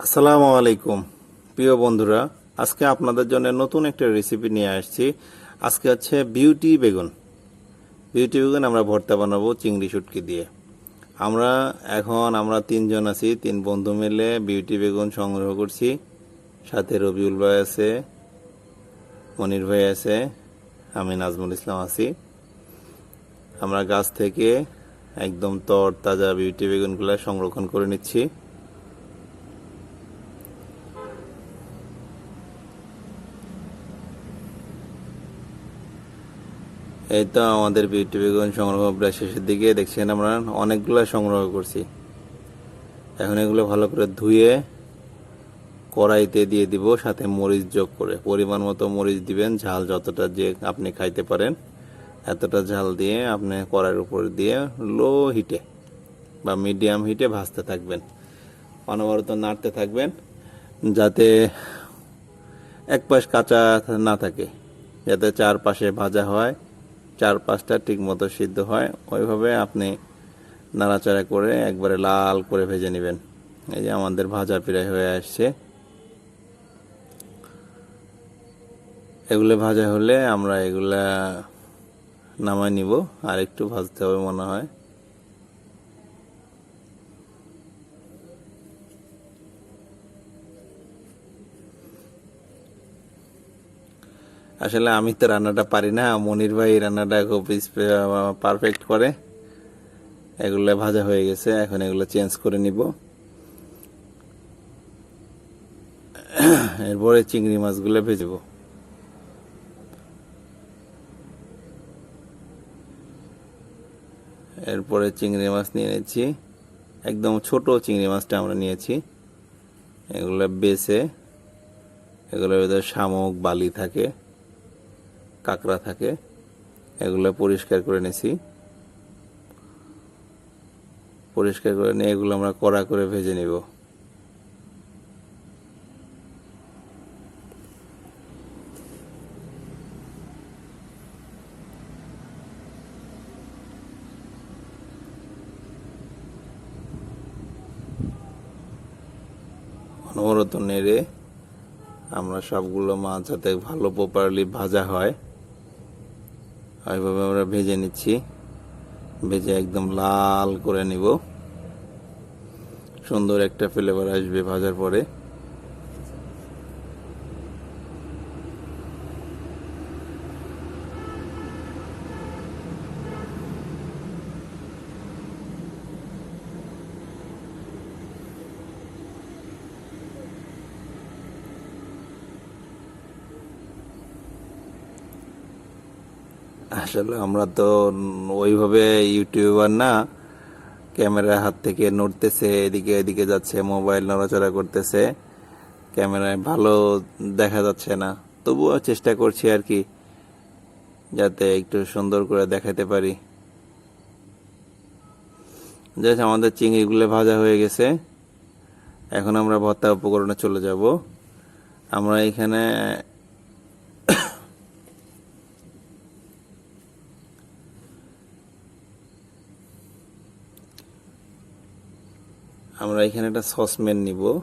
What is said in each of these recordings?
আসসালামু আলাইকুম। প্রিয় বন্ধুরা, আজকে আপনাদের জন্য নতুন একটা রেসিপি নিয়ে আসছি। আজকে হচ্ছে বিউটি বেগুন। বিউটি বেগুন আমরা ভর্তা বানাবো চিংড়ি শুটকি দিয়ে। আমরা এখন, আমরা তিনজন আছি, তিন বন্ধু মিলে বিউটি বেগুন সংগ্রহ করছি। সাথে রবিউল ভাই আছে, মনির ভাই আছে, আমি নাজমুল ইসলাম আছি। আমরা গাছ থেকে একদম তর তাজা বিউটি বেগুনগুলো সংরক্ষণ করে নিচ্ছি। এই তো আমাদের বিউটি বেগুন সংগ্রহ প্রায় শেষের দিকে। দেখছেন আমরা অনেকগুলো সংগ্রহ করছি। এখন এগুলো ভালো করে ধুয়ে কড়াইতে দিয়ে দিব, সাথে মরিচ যোগ করে। পরিমাণ মতো মরিচ দিবেন, ঝাল যতটা যে আপনি খাইতে পারেন, এতটা ঝাল দিয়ে আপনি কড়াইয়ের উপর দিয়ে লো হিটে বা মিডিয়াম হিটে ভাজতে থাকবেন। অনবরত নাড়তে থাকবেন, যাতে এক পাশ কাঁচা না থাকে, যাতে চারপাশে ভাজা হয়। চার পাঁচটা ঠিক মতো সিদ্ধ হয়, ওইভাবে আপনি নাড়াচাড়া করে একবারে লাল করে ভেজে নেবেন। এই যে আমাদের ভাজা প্রায় হয়ে আসছে। এগুলো ভাজা হলে আমরা এগুলা নামাই নিব, আর একটু ভাজতে হবে মনে হয়। আসলে আমি তো রান্নাটা পারি না, মনির ভাই রান্নাটা খুব পারফেক্ট করে। এগুলো ভাজা হয়ে গেছে, এখন এগুলো চেঞ্জ করে নিব। এরপরে চিংড়ি মাছগুলো ভেজবো। এরপরে চিংড়ি মাছ নিয়ে নিয়েছি একদম ছোট চিংড়ি মাছটা আমরা নিয়েছি। এগুলো বেছে, এগুলোর ভিতরে শামুক, বালি থাকে। কাঁকড়া থাকে, এগুলো পরিষ্কার করে নিছি। পরিষ্কার করে নিয়ে এগুলো আমরা কড়া করে ভেজে নিব। অনবরত নেড়ে আমরা সবগুলো মাছ যাতে ভালো প্রপারলি ভাজা হয়। ওইভাবে আমরা ভেজে নিচ্ছি। ভেজে একদম লাল করে নিব। সুন্দর একটা ফ্লেভার আসবে ভাজার পরে। আসলে আমরা তো ওইভাবে ইউটিউবার না ক্যামেরা হাত থেকে নড়তেছে, এদিকে এদিকে যাচ্ছে, মোবাইল নড়াচড়া করতেছে, ক্যামেরায় ভালো দেখা যাচ্ছে না। তবুও চেষ্টা করছি আর কি, যাতে একটু সুন্দর করে দেখাতে পারি। যাই আমাদের চিংড়িগুলো ভাজা হয়ে গেছে। এখন আমরা ভর্তা উপকরণে চলে যাব। আমরা এখানে আমরা এখানে একটা সসপ্যান নিব।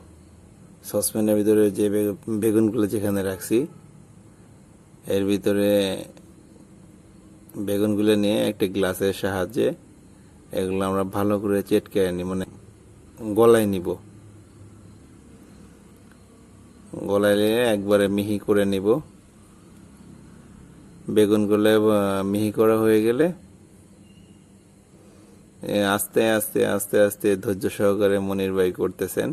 সসপ্যানের ভিতরে যে বেগ- বেগুনগুলো যেখানে রাখছি, এর ভিতরে বেগুনগুলো নিয়ে একটা গ্লাসের সাহায্যে এগুলো আমরা ভালো করে চেটকে নিই মানে গলায় নিব। গলায় নিয়ে একবারে মিহি করে নিব। বেগুনগুলো মিহি করা হয়ে গেলে আস্তে আস্তে আস্তে আস্তে ধৈর্য সহকারে মনির ভাই করতেছেন।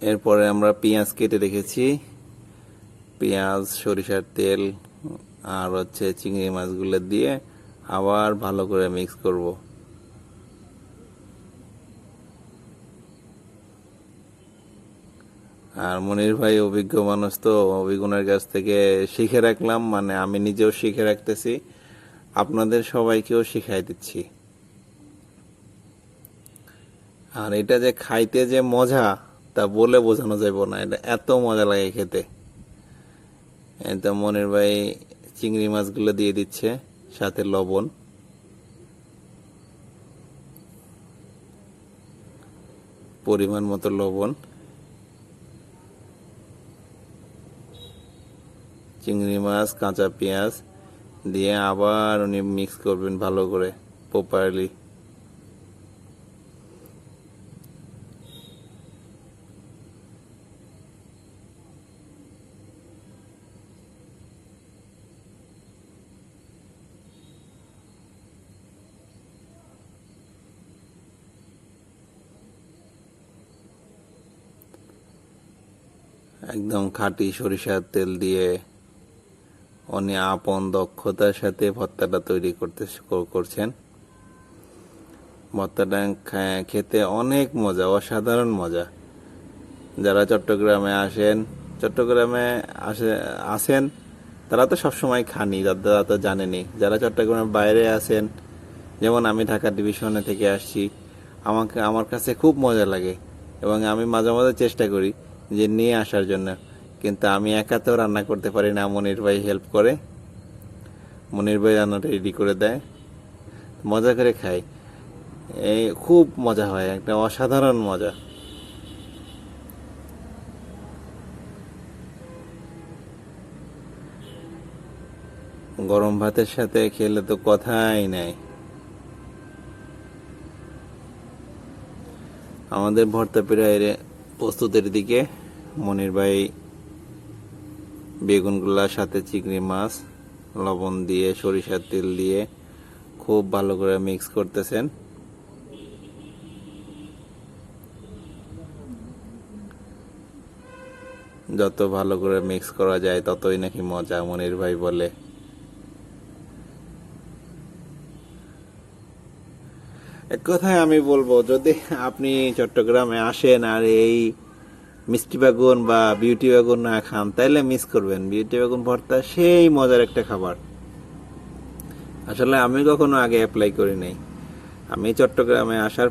এরপরে আমরা পেঁয়াজ কেটে রেখেছি। পেঁয়াজ, সরিষার তেল, আর হচ্ছে চিংড়ি মাছগুলো দিয়ে আবার ভালো করে মিক্স করব। আর মনির ভাই অভিজ্ঞ মানুষ তো অভিজ্ঞনের কাছ থেকে শিখে রাখলাম মানে আমি নিজেও শিখে রাখতেছি। আপনাদের সবাইকেও শিখাই দিচ্ছি। আর এটা যে খাইতে যে মজা তা বলে বোঝানো যাবে না, এটা এত মজা লাগে খেতে। তো মনির ভাই চিংড়ি মাছগুলো দিয়ে দিচ্ছে, সাথে লবণ। পরিমাণ মতো লবণ। চিংড়ি মাছ, কাঁচা পেঁয়াজ দিয়ে আবার উনি মিক্স করবেন ভালো করে প্রপারলি একদম খাঁটি সরিষার তেল দিয়ে উনি আপন দক্ষতার সাথে ভর্তাটা তৈরি করতে করছেন। ভর্তাটা খেতে অনেক মজা, অসাধারণ মজা। যারা চট্টগ্রামে আসেন, চট্টগ্রামে আসে আসেন, তারা তো সবসময় খানি তারা তো জানেনি যারা চট্টগ্রামের বাইরে আছেন যেমন আমি ঢাকা ডিভিশনে থেকে আসছি, আমাকে আমার কাছে খুব মজা লাগে এবং আমি মাঝে মাঝে চেষ্টা করি যে নিয়ে আসার জন্য। কিন্তু আমি একা তো রান্না করতে পারি না, মনির ভাই হেল্প করে। মনির ভাই রান্নাটা রেডি করে দেয়। মজা করে খাই এই খুব মজা হয়, একটা অসাধারণ মজা। গরম ভাতের সাথে খেলে তো কথাই নাই। আমাদের ভর্তা প্রায় প্রস্তুতের দিকে। মনির ভাই বেগুনগুলার সাথে চিংড়ি মাছ, লবণ দিয়ে, সরিষার তেল দিয়ে খুব ভালো করে মিক্স করতেছেন। যত ভালো করে মিক্স করা যায়, ততই নাকি মজা, মনির ভাই বলে। এক কথায় আমি বলব, যদি আপনি চট্টগ্রামে আসেন আর এই মিষ্টি বেগুন বা বিউটি বেগুন না খান, তাইলে মিস করবেন। বিউটি বেগুন ভর্তা সেই মজার একটা খাবার। আসলে আমি কখনো আগে অ্যাপ্লাই করি নাই। আমি চট্টগ্রামে আসার